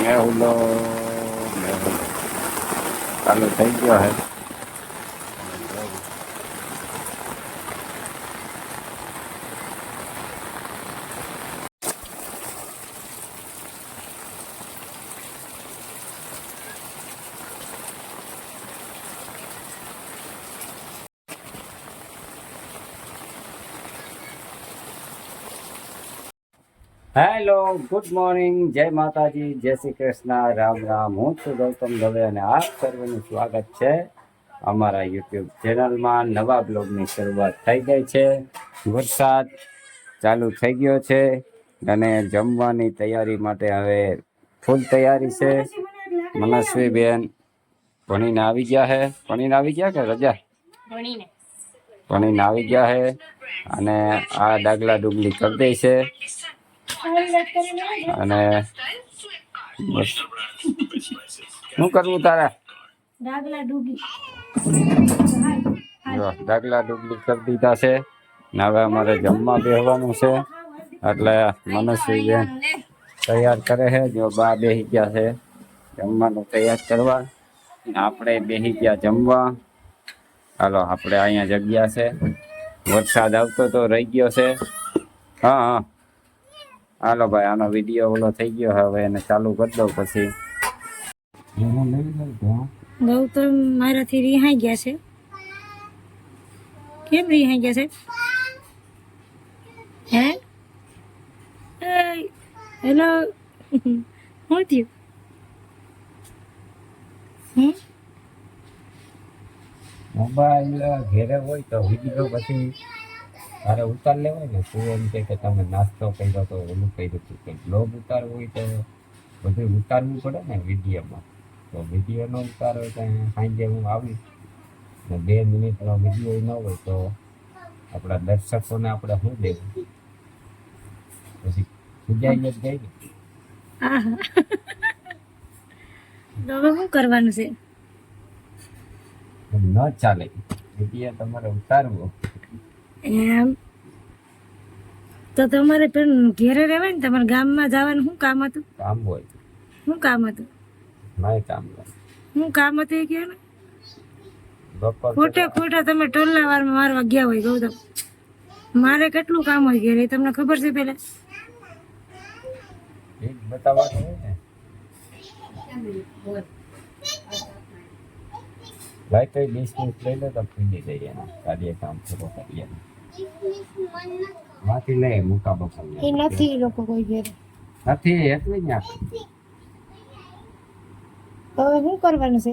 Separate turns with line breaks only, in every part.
મેહુલો મેહુલો. ચાલુ થઈ ગયો હે હેલો ગુડ મોર્નિંગ જય માતાજી જય શ્રી કૃષ્ણ. રામ રામ. હું છું ગૌતમ દવે અને આપ સર્વનું સ્વાગત છે અમારા યુટ્યુબ ચેનલમાં નવા બ્લોગની શરૂઆત થઈ ગઈ છે. વરસાદ ચાલુ થઈ ગયો છે અને જમવાની તૈયારી માટે હવે ફૂલ તૈયારી છે. મનસ્વીબેન ભણીને આવી ગયા હે? ભણીને આવી ગયા કે રજા?
ભણીને.
ભણીને આવી ગયા હે અને આ ડાગલા ડુગલી કરી દે છે. અને બસ. શું કરવું તારે?
ડાગલા
ડુગલી કરી દીધા છે. ને હવે અમારે જમવા બેહવાનું છે. એટલે મનસ્વી તૈયાર કરે છે. જો બા બેસી ગયા છે જમવાનું તૈયાર કરવા. આપણે બેસી ગયા જમવા. હાલો આપણે અહીંયા જગ્યા છે. વરસાદ આવતો તો રહી ગયો છે. હા હા. હાલો ભાઈ આનો વીડિયો ઓલો થઈ ગયો હવે એને ચાલુ કરી દઉં પછી
ગૌતમ મારાથી રિહાઈ ગયા છે કેમ રિહાઈ ગયા છે હે હેલો શું થયું હમ
મોબાઈલ ઘેરે હોય તો વીડિયો પછી તારે ઉતાર લેવાય ને તું એમ કે તમે નાસ્તો કર્યો તો ઓલું કર્યું હતું કે બ્લોગ ઉતારવું હોય તો બધું ઉતારવું પડે ને વિડીયોમાં. તો વીડિયો ન ઉતારો હોય તો સાંજે હું આવીશ. ને બે મિનિટનો વીડિયો ન હોય તો આપણા દર્શકોને આપણે શું દેવું? પછી સુજાઈ જ જાય ને.
હવે શું કરવાનું છે?
ન ચાલે. વીડિયો તમારે ઉતારવો.
એમ? તો તમારે પેલું ઘેરે રહેવાય ને તમારે ગામમાં જવાનું શું કામ હતું?
કામ હોય.
શું કામ હતું?
નહીં કામ
શું કામ હતું એ કહો ને ખોટે ખોટા તમે ટોલના વારમાં મારવા ગયા હોય ગૌતમ. મારે કેટલું કામ હોય ઘેરે તમને ખબર છે પેલા?
ભાઈ તો વીસ મિનિટ લઈ લો તો પીડી જઈએ એના કાર્ય કામ પૂરો કરીએ. માંથી લે મુકા બપોર
એ નથી લોકો કોઈ ઘેર.
નથી એટલી જ તો
હવે શું કરવાનું છે?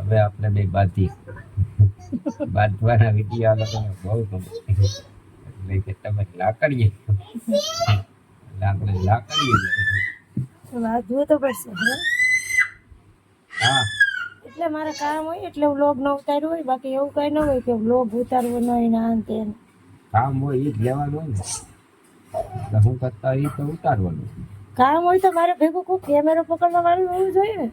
હવે આપણે બે બાંધી બાંધવાના વીડિયો લોકોને બહુ ગમે. એટલે કે તમે લાકડીએ. એટલે આપણે લાકડીએ.
બાંધવું તો પડશે હે? એટલે મારે કામ હોય એટલે વ્લોગ ન ઉતાર્યું હોય બાકી એવું કઈ ન હોય કે વ્લોગ ઉતારવો ન હોય ના આ ને તે ને.
કામ હોય એ જ લેવાનું હોય ને. હું કરતા એ તો ઉતારવાનું.
કામ હોય તો મારે ભેગું કોઈ કેમેરો પકડવા વાળું હોવું જોઈએ ને.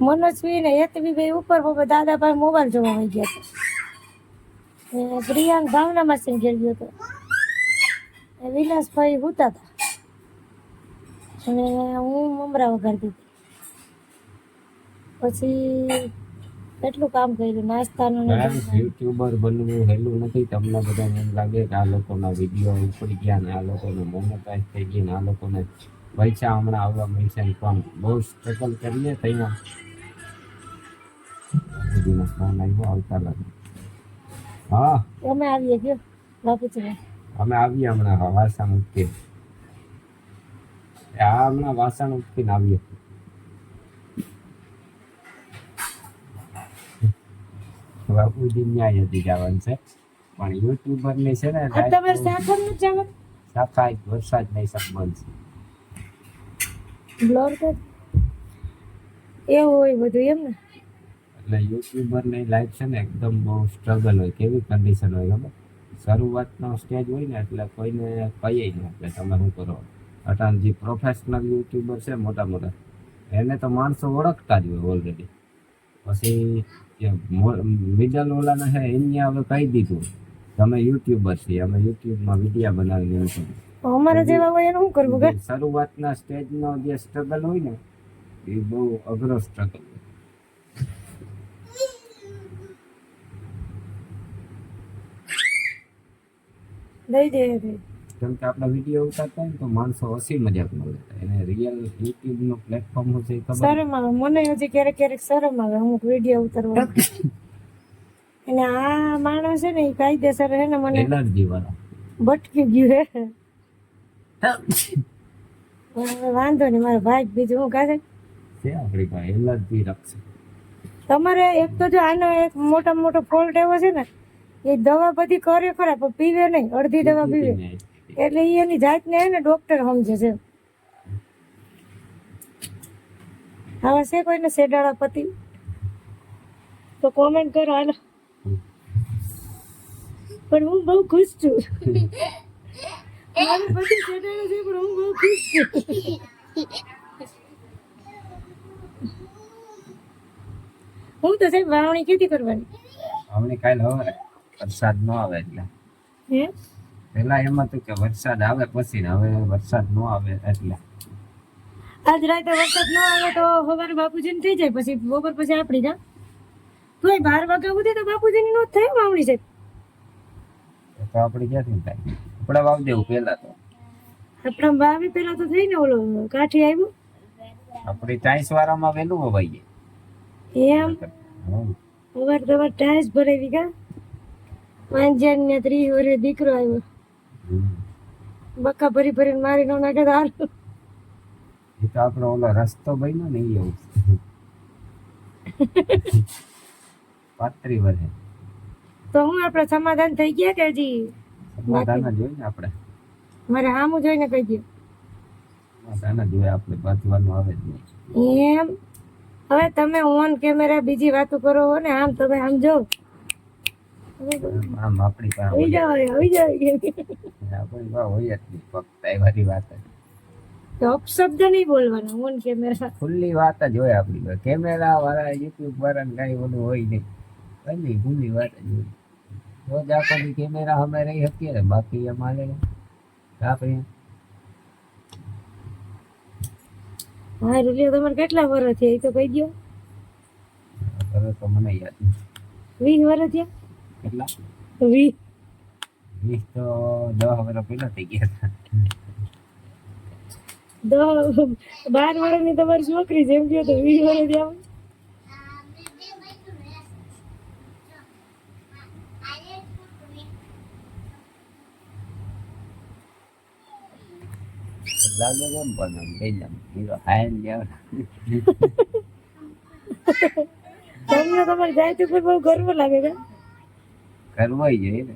મનોજભાઈ ને હેતવી ભાઈ ઉપર બાબા દાદાભાઈ મોબાઈલ જોવા વહી ગયા હતા. પ્રિયાંક ભાવના માસી ઘેર ગયો હતો વિલાસભાઈ હુતા હતા. અને હું મમરા વગાડતી હતી. પછી કેટલું કામ કર્યું? નાસ્તાનું ને
યુટ્યુબર બનવું હેલું નથી. તમને બધાને એમ લાગે કે આ લોકોના વીડિયો ઉપડી ગયા ને આ લોકોને મોનેટાઈઝ થઈ ગઈ ને આ લોકોને પૈસા હમણાં આવવા મળશે પણ બહુ સ્ટ્રગલ કરીએ ત્યાં ફોન આવ્યો આવતા લાગે. હા.
અમે આવીએ ગયો બાપુજી
અમે આવીએ હમણાં વાસણ ઉટકી આ હમણાં વાસણ ઉટકીને આવીએ. ન્યાય હતી જવાનું છે. પણ યુટ્યુબરની છે ને
તમારે સાખરનું જવાનું?
શાખા વરસાદ નહીં સંબંધ છે.
બ્લોર એવું હોય બધું એમ ને?
એટલે યુટ્યુબરની લાઈફ છે ને એકદમ બહુ સ્ટ્રગલ હોય કેવી કન્ડિશન હોય ખબર? શરૂઆતનો સ્ટેજ હોય ને એટલે કોઈને કહીએ નહીં એટલે તમે શું કરો અટાણ જે પ્રોફેશનલ યુટ્યુબર છે મોટા મોટા એને તો માણસો ઓળખતા જ હોય ઓલરેડી પછી જે મિડલ ઓલાને છે એમને હવે કહી દીધું અમે યુટ્યુબર છીએ અમે યુટ્યુબમાં વીડિયો બનાવીને મૂકીએ.
અમારે જેવા હોય એનું શું કરવું કે
શરૂઆતના સ્ટેજનો જે સ્ટ્રગલ હોય ને એ બહુ અઘરો સ્ટ્રગલ
દઈ દે દે.
કેમ કે આપણા વીડિયો ઉતારતા હોય તો માણસો હસી મજાકમાં લેતા એને રિયલ યુટ્યુબનો પ્લેટફોર્મ હશે એ ખબર?
શરમ આવે. મને હજી ક્યારેક ક્યારેક શરમ આવે. અમુક વીડિયો ઉતારવા અને આ માણસ છે ને એ કાયદેસર છે ને મને
એલર્જી વાળા.
ભટકી ગયું હે. વાંધો નહીં મારો ભાઈ બીજું હું કાશે
છે? આપણી પાસે. એલર્જી રાખશે.
તમારે એક તો જો આનો એક મોટા મોટો ફોલ્ટ એવો છે ને એ દવા બધી કરે ખરા પણ પીવે નહીં. અડધી દવા પીવે એટલે એની જાતને એને ને ડોક્ટર સમજે છે. હવે છે કોઈને શેડાળા પતિ? તો કોમેન્ટ કરો હાલો. પણ હું બહુ ખુશ છું. મારું પતિ શેડાળો છે પણ હું બહુ ખુશ છું. હું તો સાહેબ વાવણી કેથી કરવાની?
વાવણી કાલ હવે વરસાદ ન આવે એટલે.
હે?
પેલા એમ હતું કે વરસાદ આવે પછી ને હવે વરસાદ ન આવે એટલે.
આજ રાતે વરસાદ ન આવે તો સવારે બાપુજીને થઈ જાય પછી બપોર પછી આપણી જા તો એ બાર વાગ્યા સુધી તો બાપુજીની નો થાય વાવણી છે.
તો આપણે ક્યાંથી થાય? આપણે વાવ દેવું પેલા તો.
આપણા વાવી પેલા તો થઈ ને ઓલો કાઠી આવ્યો.
આપણે ચાઈસ વાળામાં વેલું વવાઈ
એમ?
જાય
અવાર તમારે ટાઈસ ભરાવી પાંચ પાંજન ને ત્રીસ વર્ષે દીકરો આવ્યો.
હમ.
બક્કા ભરી ભરીને મારી નો નાખે હાલ.
એ તો આપણો ઓલો રસ્તો બન્યો ને એ એવું. પાત્રી વર્ષે
તો હું આપણે સમાધાન થઈ ગયા કે હજી?
સમાધાન જોઈને આપણે.
મારે આમ જોઈને કહી દઉં
સમાધાન જોઈએ આપણે બાંધવાનું આવે જ નહીં.
એમ? હવે તમે ઓન કેમેરા બીજી વાતો કરો ને આમ તમે આમ જો
આમ આપણી પાસે હોય.
જાઓ આવી જાઓ
આપણી પાસે હોય જ ફક્ત એ વાત
તો અપશબ્દ નહીં બોલવાના ઓન કેમેરા.
ખુલ્લી વાત જ હોય આપણી પાસે. કેમેરા વાળા યુટ્યુબ વાળા કાંઈ બધું હોય નહીં. કઈ ખુલ્લી વાત જ હોય. રોજ કેમેરા અમે રહી શકીએ ને બાકી અમારે આપણે.
હા તમારે કેટલા વર્ષ થયા? એ તો કહી દો
હવે તો મને યાદ.
વીસ વર્ષ થયા?
કેટલા
વીસ
વીસ તો દસ વર્ષ પહેલા થઈ ગયા હતા.
દસ બાર વર્ષની તમારી છોકરી જેમ કહો તો વીસ વર્ષ થયા
લાગે કેમ પણ આમ હીરો હાયન જેવો
તમને તમારી જાય ઉપર બહુ ગર્વ લાગે છે?
કરવાય જોઈએ ને